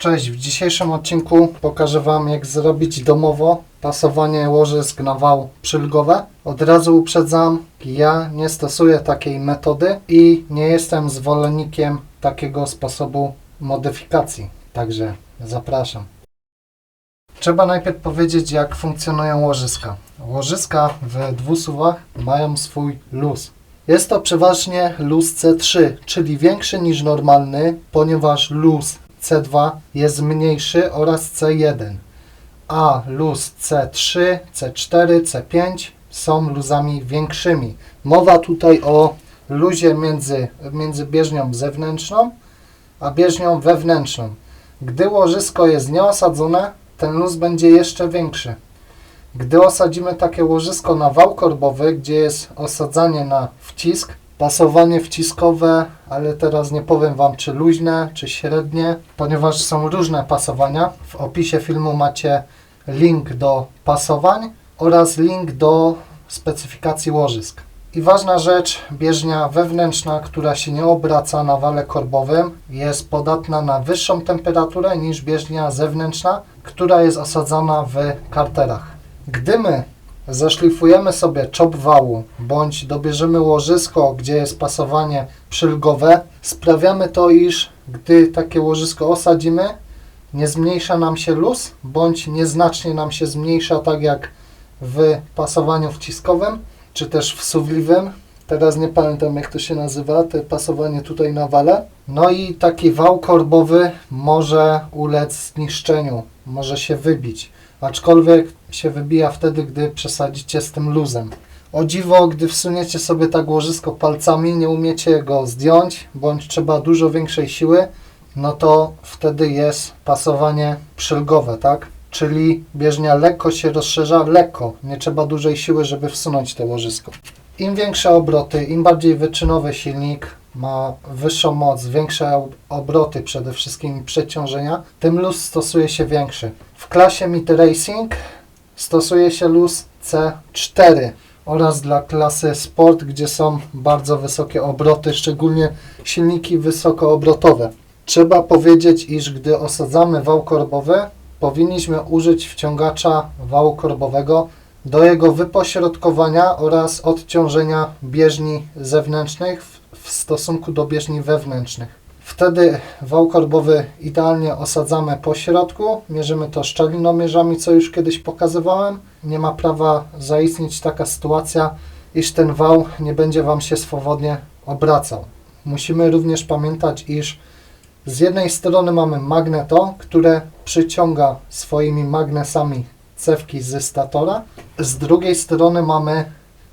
Cześć, w dzisiejszym odcinku pokażę Wam jak zrobić domowo pasowanie łożysk na wał przylgowe. Od razu uprzedzam, ja nie stosuję takiej metody i nie jestem zwolennikiem takiego sposobu modyfikacji. Także zapraszam. Trzeba najpierw powiedzieć jak funkcjonują łożyska. Łożyska w dwusuwach mają swój luz. Jest to przeważnie luz C3, czyli większy niż normalny, ponieważ luz C2 jest mniejszy oraz C1, a luz C3, C4, C5 są luzami większymi. Mowa tutaj o luzie między, między bieżnią zewnętrzną a bieżnią wewnętrzną. Gdy łożysko jest nieosadzone, ten luz będzie jeszcze większy. Gdy osadzimy takie łożysko na wał korbowy, gdzie jest osadzanie na wcisk, pasowanie wciskowe, ale teraz nie powiem Wam czy luźne, czy średnie, ponieważ są różne pasowania. W opisie filmu macie link do pasowań oraz link do specyfikacji łożysk. I ważna rzecz, bieżnia wewnętrzna, która się nie obraca na wale korbowym, jest podatna na wyższą temperaturę niż bieżnia zewnętrzna, która jest osadzana w karterach. Gdy my zaszlifujemy sobie czop wału, bądź dobierzemy łożysko, gdzie jest pasowanie przylgowe, sprawiamy to, iż gdy takie łożysko osadzimy, nie zmniejsza nam się luz, bądź nieznacznie nam się zmniejsza, tak jak w pasowaniu wciskowym, czy też w suwliwym. Teraz nie pamiętam jak to się nazywa, to pasowanie tutaj na wale. No i taki wał korbowy może ulec zniszczeniu, może się wybić aczkolwiek się wybija wtedy, gdy przesadzicie z tym luzem. O dziwo, gdy wsuniecie sobie tak łożysko palcami, nie umiecie go zdjąć, bądź trzeba dużo większej siły, no to wtedy jest pasowanie przylgowe, tak? Czyli bieżnia lekko się rozszerza, lekko, nie trzeba dużej siły, żeby wsunąć to łożysko. Im większe obroty, im bardziej wyczynowy silnik, ma wyższą moc, większe obroty przede wszystkim przeciążenia, tym luz stosuje się większy. W klasie Mid Racing stosuje się luz C4 oraz dla klasy Sport, gdzie są bardzo wysokie obroty, szczególnie silniki wysokoobrotowe. Trzeba powiedzieć, iż gdy osadzamy wał korbowy, powinniśmy użyć wciągacza wału korbowego do jego wypośrodkowania oraz odciążenia bieżni zewnętrznych w w stosunku do bieżni wewnętrznych. Wtedy wał korbowy idealnie osadzamy po środku, mierzymy to szczelinomierzami, co już kiedyś pokazywałem. Nie ma prawa zaistnieć taka sytuacja, iż ten wał nie będzie Wam się swobodnie obracał. Musimy również pamiętać, iż z jednej strony mamy magneto, które przyciąga swoimi magnesami cewki z statora, z drugiej strony mamy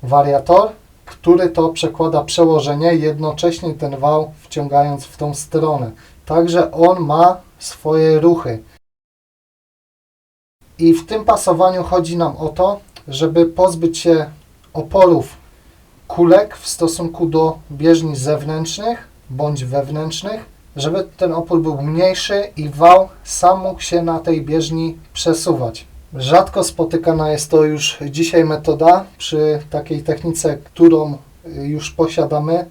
wariator, który to przekłada przełożenie, jednocześnie ten wał wciągając w tą stronę. Także on ma swoje ruchy. I w tym pasowaniu chodzi nam o to, żeby pozbyć się oporów kulek w stosunku do bieżni zewnętrznych bądź wewnętrznych, żeby ten opór był mniejszy i wał sam mógł się na tej bieżni przesuwać. Rzadko spotykana jest to już dzisiaj metoda przy takiej technice, którą już posiadamy,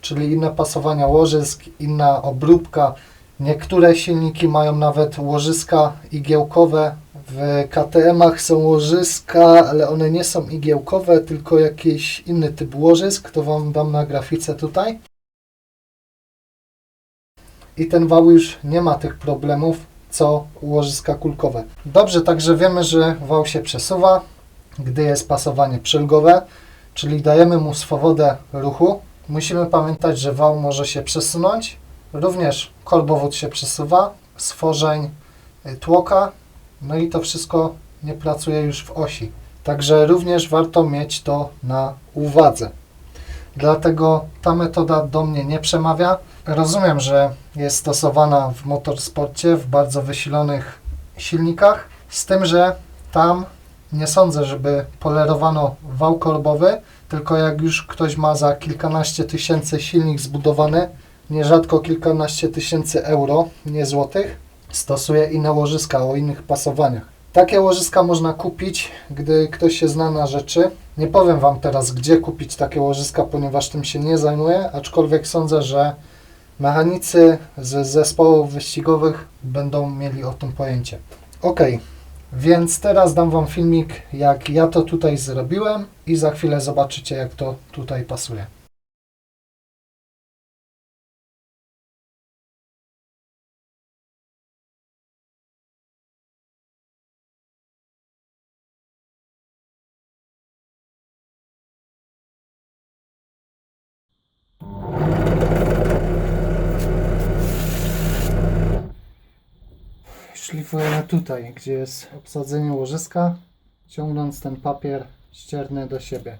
czyli inne pasowania łożysk, inna obróbka. Niektóre silniki mają nawet łożyska igiełkowe. W KTM-ach są łożyska, ale one nie są igiełkowe, tylko jakiś inny typ łożysk. To Wam dam na grafice tutaj. I ten wał już nie ma tych problemów co łożyska kulkowe. Dobrze, także wiemy, że wał się przesuwa, gdy jest pasowanie przylgowe, czyli dajemy mu swobodę ruchu. Musimy pamiętać, że wał może się przesunąć, również korbowód się przesuwa, stworzeń y, tłoka, no i to wszystko nie pracuje już w osi. Także również warto mieć to na uwadze. Dlatego ta metoda do mnie nie przemawia. Rozumiem, że jest stosowana w motorsporcie w bardzo wysilonych silnikach, z tym, że tam nie sądzę, żeby polerowano wał korbowy, tylko jak już ktoś ma za kilkanaście tysięcy silnik zbudowany, nierzadko kilkanaście tysięcy euro, nie złotych, stosuje inne łożyska o innych pasowaniach. Takie łożyska można kupić, gdy ktoś się zna na rzeczy. Nie powiem Wam teraz, gdzie kupić takie łożyska, ponieważ tym się nie zajmuję, aczkolwiek sądzę, że Mechanicy z zespołów wyścigowych będą mieli o tym pojęcie. Ok, więc teraz dam Wam filmik, jak ja to tutaj zrobiłem i za chwilę zobaczycie, jak to tutaj pasuje. Szlifujemy tutaj, gdzie jest obsadzenie łożyska, ciągnąc ten papier ścierny do siebie.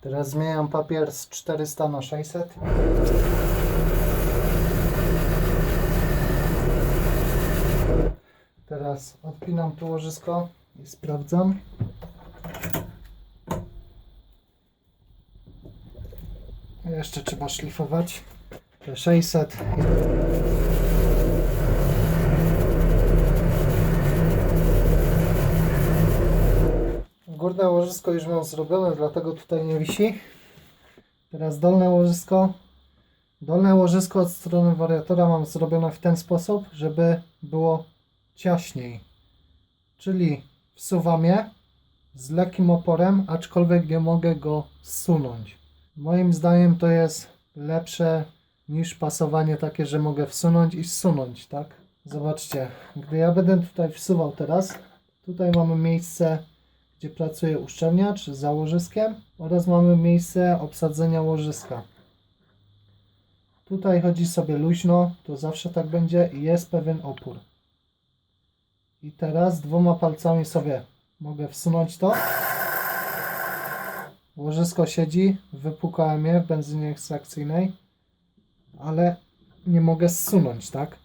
Teraz zmieniam papier z 400 na 600. Teraz odpinam tu łożysko i sprawdzam. Jeszcze trzeba szlifować. Te 600. Górne łożysko już mam zrobione, dlatego tutaj nie wisi. Teraz dolne łożysko. Dolne łożysko od strony wariatora mam zrobione w ten sposób, żeby było ciaśniej. Czyli wsuwam je z lekkim oporem, aczkolwiek nie mogę go zsunąć. Moim zdaniem to jest lepsze niż pasowanie takie, że mogę wsunąć i zsunąć, tak? Zobaczcie, gdy ja będę tutaj wsuwał teraz, tutaj mamy miejsce, gdzie pracuje uszczelniacz z założyskiem oraz mamy miejsce obsadzenia łożyska. Tutaj chodzi sobie luźno, to zawsze tak będzie i jest pewien opór. I teraz dwoma palcami sobie mogę wsunąć to. Łożysko siedzi, wypukałem je w benzynie ekstrakcyjnej, ale nie mogę zsunąć, tak?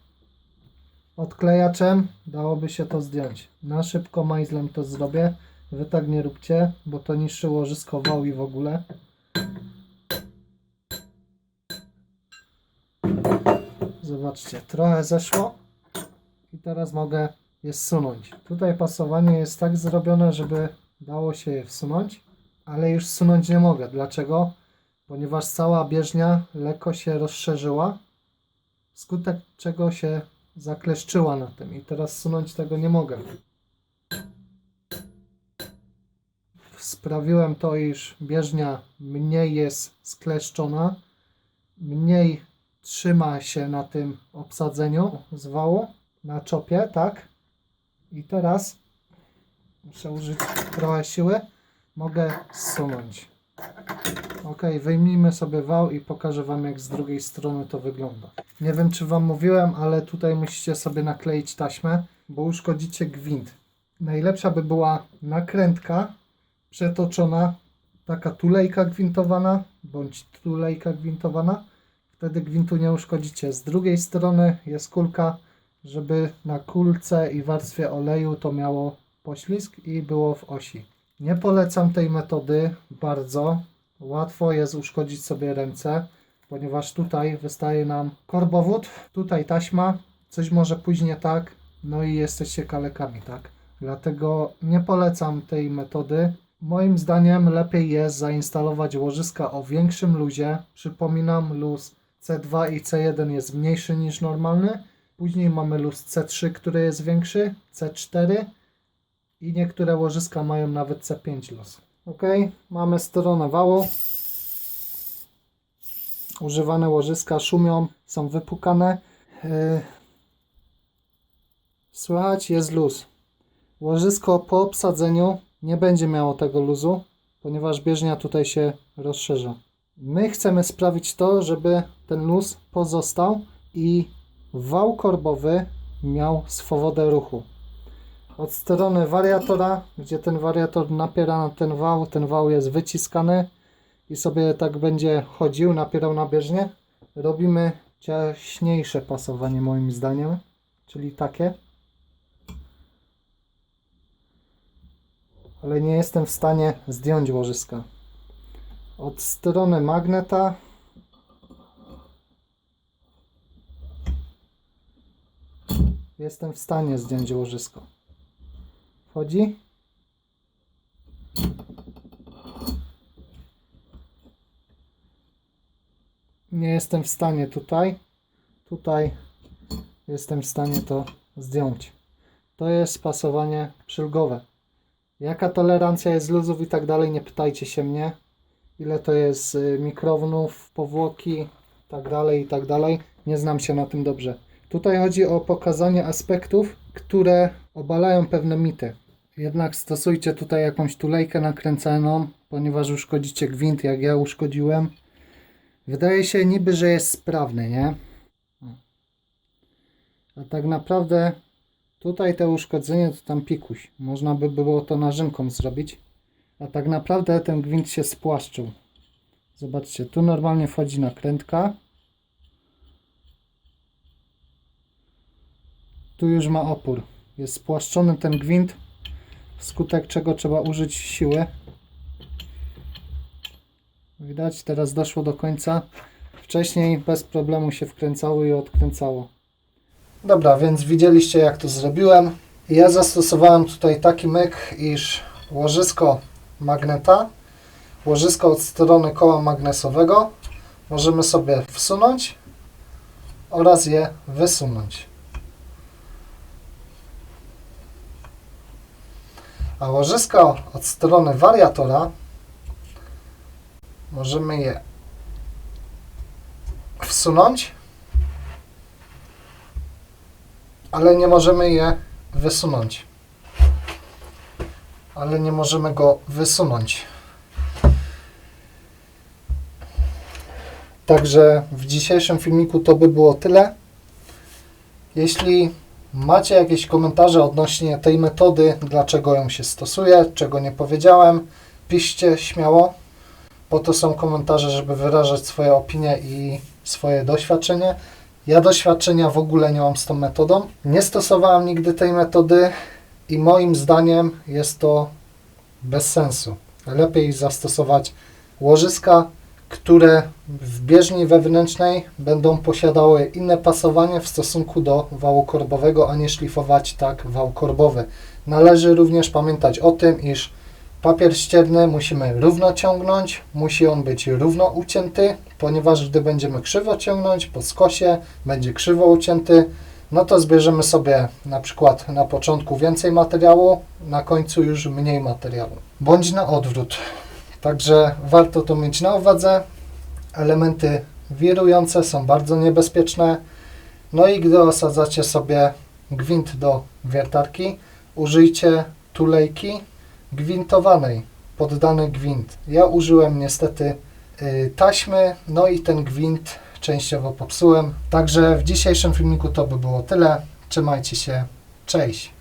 Odklejaczem dałoby się to zdjąć. Na szybko majzlem to zrobię. Wy tak nie róbcie, bo to niższe łożysko wał i w ogóle. Zobaczcie, trochę zeszło i teraz mogę je zsunąć. Tutaj pasowanie jest tak zrobione, żeby dało się je wsunąć ale już zsunąć nie mogę. Dlaczego? Ponieważ cała bieżnia lekko się rozszerzyła, wskutek czego się zakleszczyła na tym i teraz zsunąć tego nie mogę. Sprawiłem to, iż bieżnia mniej jest skleszczona, mniej trzyma się na tym obsadzeniu z wału, na czopie, tak? I teraz muszę użyć trochę siły mogę zsunąć. Ok, wyjmijmy sobie wał i pokażę Wam jak z drugiej strony to wygląda. Nie wiem czy Wam mówiłem, ale tutaj musicie sobie nakleić taśmę, bo uszkodzicie gwint. Najlepsza by była nakrętka przetoczona, taka tulejka gwintowana, bądź tulejka gwintowana. Wtedy gwintu nie uszkodzicie. Z drugiej strony jest kulka, żeby na kulce i warstwie oleju to miało poślizg i było w osi. Nie polecam tej metody bardzo. Łatwo jest uszkodzić sobie ręce, ponieważ tutaj wystaje nam korbowód, tutaj taśma, coś może pójść nie tak, no i jesteście kalekami, tak? Dlatego nie polecam tej metody. Moim zdaniem lepiej jest zainstalować łożyska o większym luzie. Przypominam, luz C2 i C1 jest mniejszy niż normalny. Później mamy luz C3, który jest większy, C4 i niektóre łożyska mają nawet C5 los. Ok, mamy stronę wału. Używane łożyska szumią, są wypukane. Yy. Słychać, jest luz. Łożysko po obsadzeniu nie będzie miało tego luzu, ponieważ bieżnia tutaj się rozszerza. My chcemy sprawić to, żeby ten luz pozostał i wał korbowy miał swobodę ruchu od strony wariatora, gdzie ten wariator napiera na ten wał, ten wał jest wyciskany i sobie tak będzie chodził, napierał na bieżnię. Robimy ciaśniejsze pasowanie moim zdaniem, czyli takie. Ale nie jestem w stanie zdjąć łożyska. Od strony magneta jestem w stanie zdjąć łożysko. Wchodzi. Nie jestem w stanie tutaj. Tutaj jestem w stanie to zdjąć. To jest spasowanie przylgowe. Jaka tolerancja jest luzów i tak dalej, nie pytajcie się mnie. Ile to jest y, mikrownów, powłoki, tak dalej, i tak dalej. Nie znam się na tym dobrze. Tutaj chodzi o pokazanie aspektów, które obalają pewne mity. Jednak stosujcie tutaj jakąś tulejkę nakręcaną, ponieważ uszkodzicie gwint, jak ja uszkodziłem. Wydaje się niby, że jest sprawny, nie? A tak naprawdę tutaj te uszkodzenie to tam pikuś. Można by było to narzynką zrobić. A tak naprawdę ten gwint się spłaszczył. Zobaczcie, tu normalnie wchodzi nakrętka. Tu już ma opór. Jest spłaszczony ten gwint, wskutek czego trzeba użyć siły. Widać, teraz doszło do końca. Wcześniej bez problemu się wkręcało i odkręcało. Dobra, więc widzieliście jak to zrobiłem. Ja zastosowałem tutaj taki myk, iż łożysko magneta, łożysko od strony koła magnesowego możemy sobie wsunąć oraz je wysunąć. A łożysko od strony wariatora możemy je wsunąć, ale nie możemy je wysunąć. Ale nie możemy go wysunąć. Także w dzisiejszym filmiku to by było tyle. Jeśli macie jakieś komentarze odnośnie tej metody, dlaczego ją się stosuje, czego nie powiedziałem, piszcie śmiało. Po to są komentarze, żeby wyrażać swoje opinie i swoje doświadczenie. Ja doświadczenia w ogóle nie mam z tą metodą. Nie stosowałem nigdy tej metody i moim zdaniem jest to bez sensu. Lepiej zastosować łożyska, które w bieżni wewnętrznej będą posiadały inne pasowanie w stosunku do wału korbowego, a nie szlifować tak wał korbowy. Należy również pamiętać o tym, iż papier ścierny musimy równo ciągnąć, musi on być równo ucięty, ponieważ gdy będziemy krzywo ciągnąć po skosie, będzie krzywo ucięty, no to zbierzemy sobie na przykład na początku więcej materiału, na końcu już mniej materiału. Bądź na odwrót. Także warto to mieć na uwadze. Elementy wirujące są bardzo niebezpieczne. No i gdy osadzacie sobie gwint do wiertarki, użyjcie tulejki gwintowanej pod dany gwint. Ja użyłem niestety y, taśmy, no i ten gwint częściowo popsułem. Także w dzisiejszym filmiku to by było tyle. Trzymajcie się. Cześć.